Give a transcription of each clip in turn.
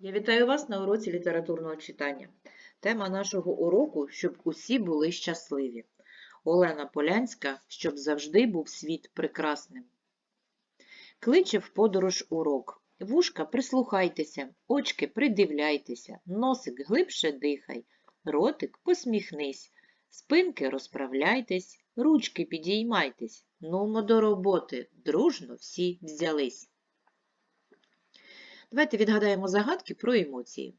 Я вітаю вас на уроці літературного читання. Тема нашого уроку щоб усі були щасливі. Олена Полянська, щоб завжди був світ прекрасним. Кличе в подорож урок. Вушка прислухайтеся, очки придивляйтеся, носик глибше дихай, ротик посміхнись, спинки розправляйтесь, ручки підіймайтесь. Нумо до роботи, дружно всі взялись. Давайте відгадаємо загадки про емоції.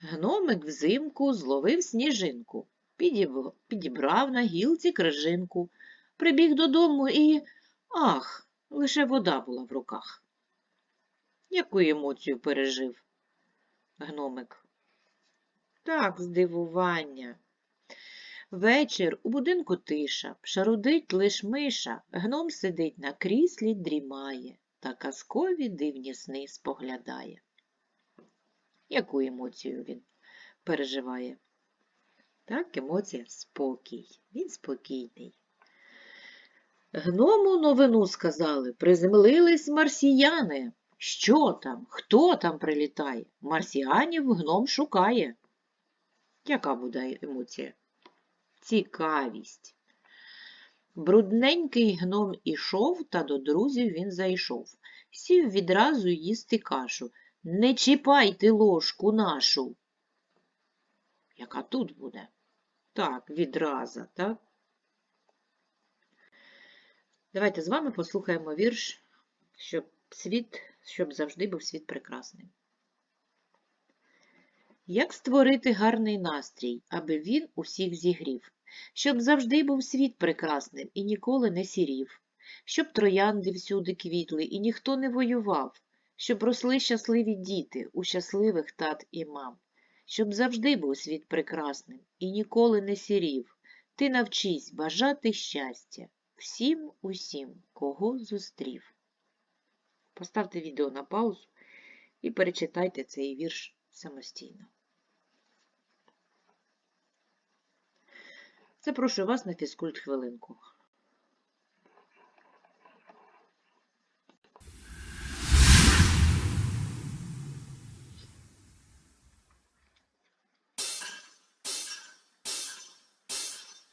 Гномик взимку зловив сніжинку, підібрав на гілці крижинку, прибіг додому і. Ах, лише вода була в руках. Яку емоцію пережив гномик? Так, здивування. Вечір у будинку тиша, шарудить лиш миша, гном сидить на кріслі, дрімає та казкові дивні сни споглядає. Яку емоцію він переживає? Так, емоція спокій. Він спокійний. Гному новину сказали, приземлились марсіяни. Що там? Хто там прилітає? Марсіанів гном шукає. Яка буде емоція? Цікавість. Брудненький гном ішов, та до друзів він зайшов. Сів відразу їсти кашу. Не чіпайте ложку нашу. Яка тут буде? Так, відраза, так? Давайте з вами послухаємо вірш, щоб світ, щоб завжди був світ прекрасним. Як створити гарний настрій, аби він усіх зігрів? Щоб завжди був світ прекрасним і ніколи не сірів, щоб троянди всюди квітли і ніхто не воював, щоб росли щасливі діти у щасливих тат і мам, щоб завжди був світ прекрасним і ніколи не сірів. Ти навчись бажати щастя всім усім, кого зустрів. Поставте відео на паузу і перечитайте цей вірш самостійно. Запрошую вас на фізкульт хвилинку.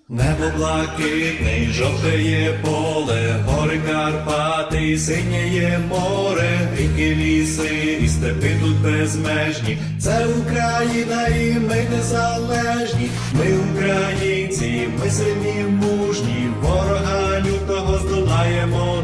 Небо блакитний, жовтеє поле, гори Карпати, синєє море, ріки ліси і степи тут безмежні. Це Україна і ми незалежні. Ми українці, ми сильні, мужні, ворога лютого здолаємо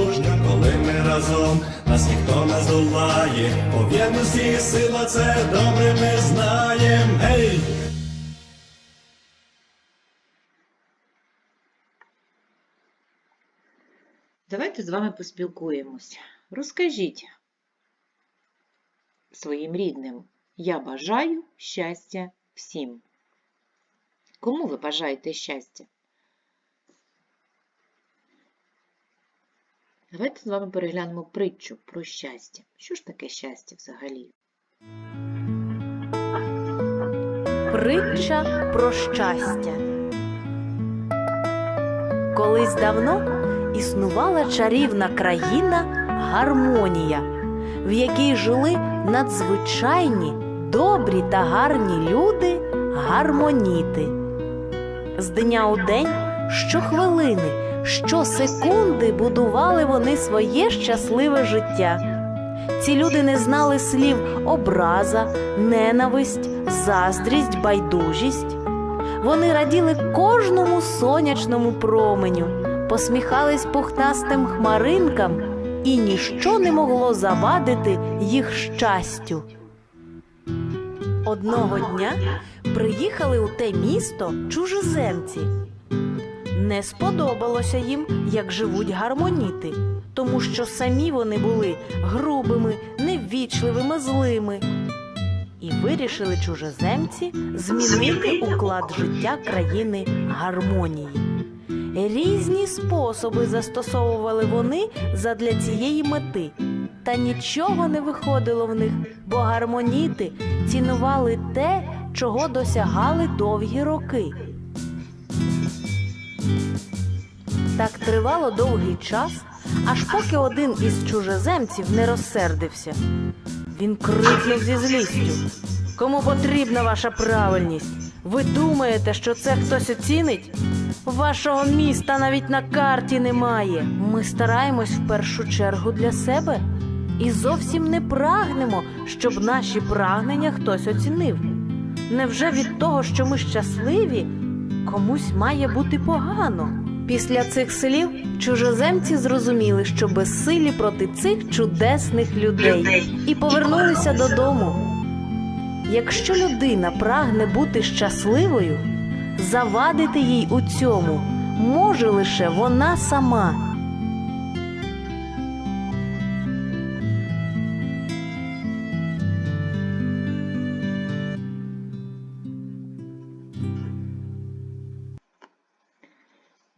разом нас ніхто не здолає. По єдності сила це добре ми знаємо. Гей! Давайте з вами поспілкуємось. Розкажіть своїм рідним, я бажаю щастя всім. Кому ви бажаєте щастя? Давайте з вами переглянемо притчу про щастя. Що ж таке щастя взагалі? Притча про щастя. Колись давно існувала чарівна країна Гармонія, в якій жили надзвичайні, добрі та гарні люди гармоніти. З дня у день, щохвилини, Щосекунди будували вони своє щасливе життя. Ці люди не знали слів образа, ненависть, заздрість, байдужість. Вони раділи кожному сонячному променю, посміхались пухнастим хмаринкам, і ніщо не могло завадити їх щастю. Одного дня приїхали у те місто чужеземці. Не сподобалося їм, як живуть гармоніти, тому що самі вони були грубими, неввічливими, злими. І вирішили чужеземці змінити уклад життя країни гармонії. Різні способи застосовували вони задля цієї мети, та нічого не виходило в них, бо гармоніти цінували те, чого досягали довгі роки. Так тривало довгий час, аж поки один із чужеземців не розсердився. Він крикнув зі злістю. Кому потрібна ваша правильність? Ви думаєте, що це хтось оцінить? Вашого міста навіть на карті немає. Ми стараємось в першу чергу для себе і зовсім не прагнемо, щоб наші прагнення хтось оцінив. Невже від того, що ми щасливі, комусь має бути погано? Після цих слів чужоземці зрозуміли, що безсилі проти цих чудесних людей і повернулися додому. Якщо людина прагне бути щасливою, завадити їй у цьому може лише вона сама.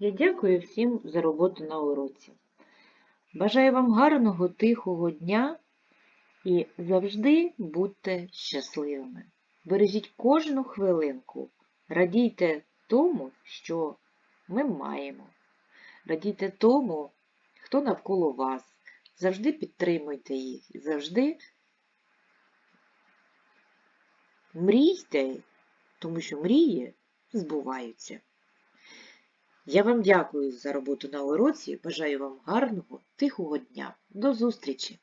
Я дякую всім за роботу на уроці. Бажаю вам гарного, тихого дня і завжди будьте щасливими. Бережіть кожну хвилинку, радійте тому, що ми маємо. Радійте тому, хто навколо вас. Завжди підтримуйте їх завжди мрійте, тому що мрії збуваються. Я вам дякую за роботу на уроці. Бажаю вам гарного, тихого дня. До зустрічі!